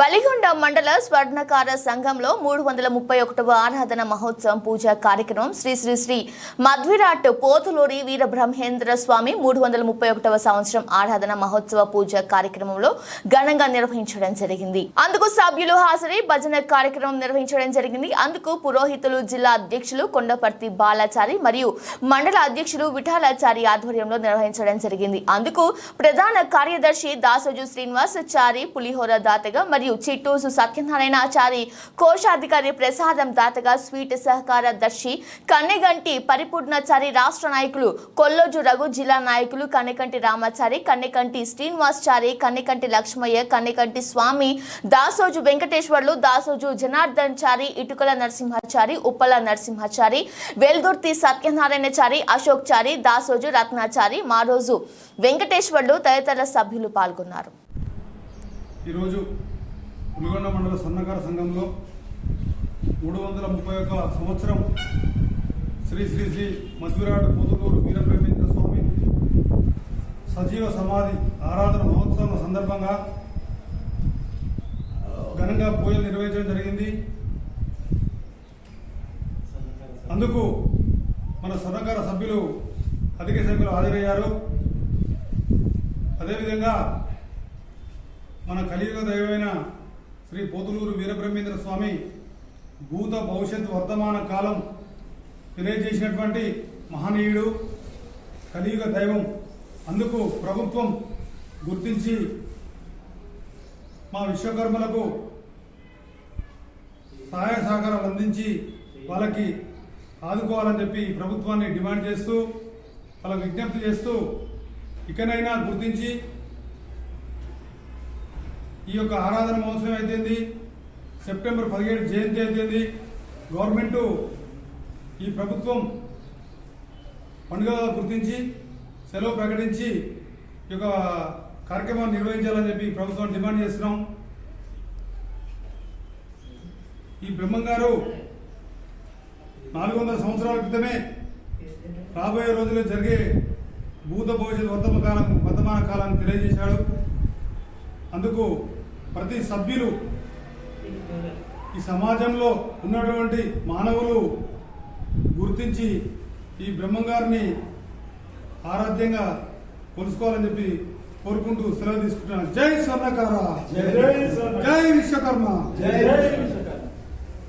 వలిగొండ మండల స్వర్ణకార సంఘంలో మూడు వందల ముప్పై ఒకటవ ఆరాధన మహోత్సవం పూజా కార్యక్రమం శ్రీ శ్రీ శ్రీ మధ్విరాట్ పోతులూరి వీర బ్రహ్మేంద్ర స్వామి మూడు వందల ముప్పై ఒకటవ సంవత్సరం ఆరాధన మహోత్సవ పూజ కార్యక్రమంలో ఘనంగా నిర్వహించడం జరిగింది. అందుకు సభ్యులు హాజరై భజన కార్యక్రమం నిర్వహించడం జరిగింది. అందుకు పురోహితులు జిల్లా అధ్యక్షులు కొండపర్తి బాలాచారి మరియు మండల అధ్యక్షులు విఠాలాచారి ఆధ్వర్యంలో నిర్వహించడం జరిగింది. అందుకు ప్రధాన కార్యదర్శి దాసోజు శ్రీనివాస్ చారి పులిహోర దాతగా మరియు చిట్టూసు సత్యనారాయణ ఆచారి కోశాధికారి ప్రసాదం దాతగా స్వీట్ సహకార దర్శి కన్నెగంటి పరిపూర్ణచారి రాష్ట్ర నాయకులు కొల్లోజు రఘు జిల్లా నాయకులు కన్నెకంటి రామాచారి కన్నెకంటి శ్రీనివాసచారి కన్నెకంటి లక్ష్మయ్య కన్నెకంటి స్వామి దాసోజు వెంకటేశ్వర్లు దాసోజు జనార్దన్ చారి ఇటుకల నరసింహాచారి ఉప్పల నరసింహాచారి వెల్దుర్తి సత్యనారాయణచారి అశోక్ చారి దాసోజు రత్నాచారి మారోజు వెంకటేశ్వర్లు తదితర సభ్యులు పాల్గొన్నారు. ఈరోజు ఉమిగొండ మండల సన్నకార సంఘంలో మూడు వందల ముప్పై ఒక్క సంవత్సరం శ్రీ శ్రీ శ్రీ మధ్విరాట్ పోతులూరు వీరబ్రహ్మేంద్ర స్వామి సజీవ సమాధి ఆరాధన మహోత్సవం సందర్భంగా ఘనంగా పూజలు నిర్వహించడం జరిగింది. అందుకు మన సన్నకార సభ్యులు అధిక సంఖ్యలో హాజరయ్యారు. అదేవిధంగా మన కలియుగ దైవమైన శ్రీ పోతులూరు వీరబ్రహ్మేంద్ర స్వామి భూత భవిష్యత్ వర్తమాన కాలం తెలియజేసినటువంటి మహనీయుడు కలియుగ దైవం. అందుకు ప్రభుత్వం గుర్తించి మా విశ్వకర్మలకు సహాయ సహకారాలు అందించి వాళ్ళకి ఆదుకోవాలని చెప్పి ప్రభుత్వాన్ని డిమాండ్ చేస్తూ వాళ్ళకు విజ్ఞప్తి చేస్తూ ఇకనైనా గుర్తించి ఈ యొక్క ఆరాధన మహోత్సవం అయితేంది? సెప్టెంబర్ పదిహేడు జయంతి అయితేంది? గవర్నమెంట్ ఈ ప్రభుత్వం పండుగ గుర్తించి సెలవు ప్రకటించి ఈ యొక్క కార్యక్రమాన్ని నిర్వహించాలని చెప్పి ప్రభుత్వం డిమాండ్ చేస్తున్నాం. ఈ బ్రహ్మం గారు నాలుగు వందల సంవత్సరాల క్రితమే రాబోయే రోజుల్లో జరిగే భూత భవిష్యత్ వర్తమ కాలం వర్తమాన కాలాన్ని తెలియజేశాడు. అందుకు ప్రతి సభ్యులు ఈ సమాజంలో ఉన్నటువంటి మానవులు గుర్తించి ఈ బ్రహ్మంగారిని ఆరాధ్యంగా కొలుసుకోవాలని చెప్పి కోరుకుంటూ సెలవు తీసుకుంటున్నాను. జై స్వర్ణకార జై విశ్వకర్మ. జై